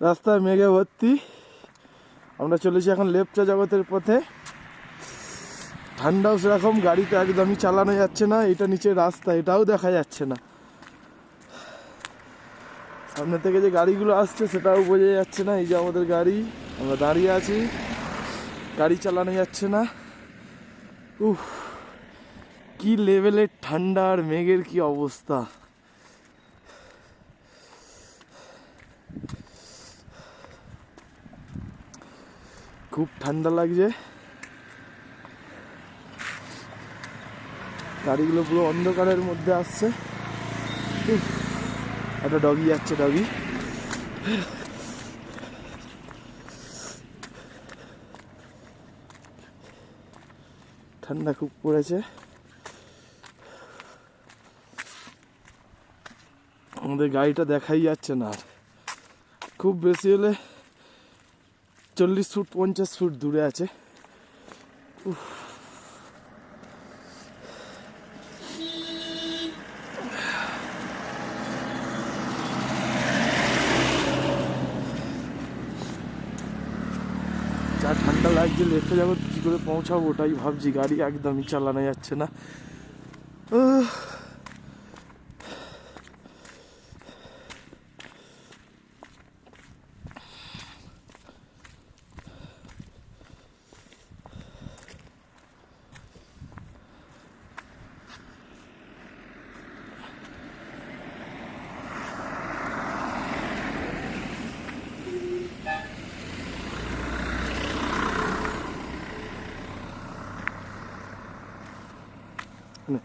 রাস্তায় মেঘে ভর্তি। আমরা চলেছি এখন লেপচা জগতের পথে। ঠান্ডাও সেরকম, গাড়িতে একদমই চালানো যাচ্ছে না, এটা নিচে রাস্তা, এটাও দেখা যাচ্ছে না। সামনে থেকে যে গাড়িগুলো আসছে, সেটাও বোঝা যাচ্ছে না, এই যে আমাদের গাড়ি, আমরা দাঁড়িয়ে আছি। গাড়ি চালানো যাচ্ছে না। উফ, কি লেভেলের ঠান্ডা আর মেঘের কি অবস্থা। খুব ঠান্ডা লাগছে। গাড়িগুলো পুরো অন্ধকারের মধ্যে আসছে। একটা ডগি যাচ্ছে ডগি ঠান্ডা খুব পড়েছে। আমাদের গাড়িটা দেখাই যাচ্ছে না আর। খুব বেশি হলে চল্লিশ ফুট, পঞ্চাশ ফুট দূরে আছে। যা ঠান্ডা লাগছে লেফটে যাব, কী করে পৌঁছাবো, ওটাই ভাবছি। গাড়ি একদমই চালানো যাচ্ছে না। 嗯。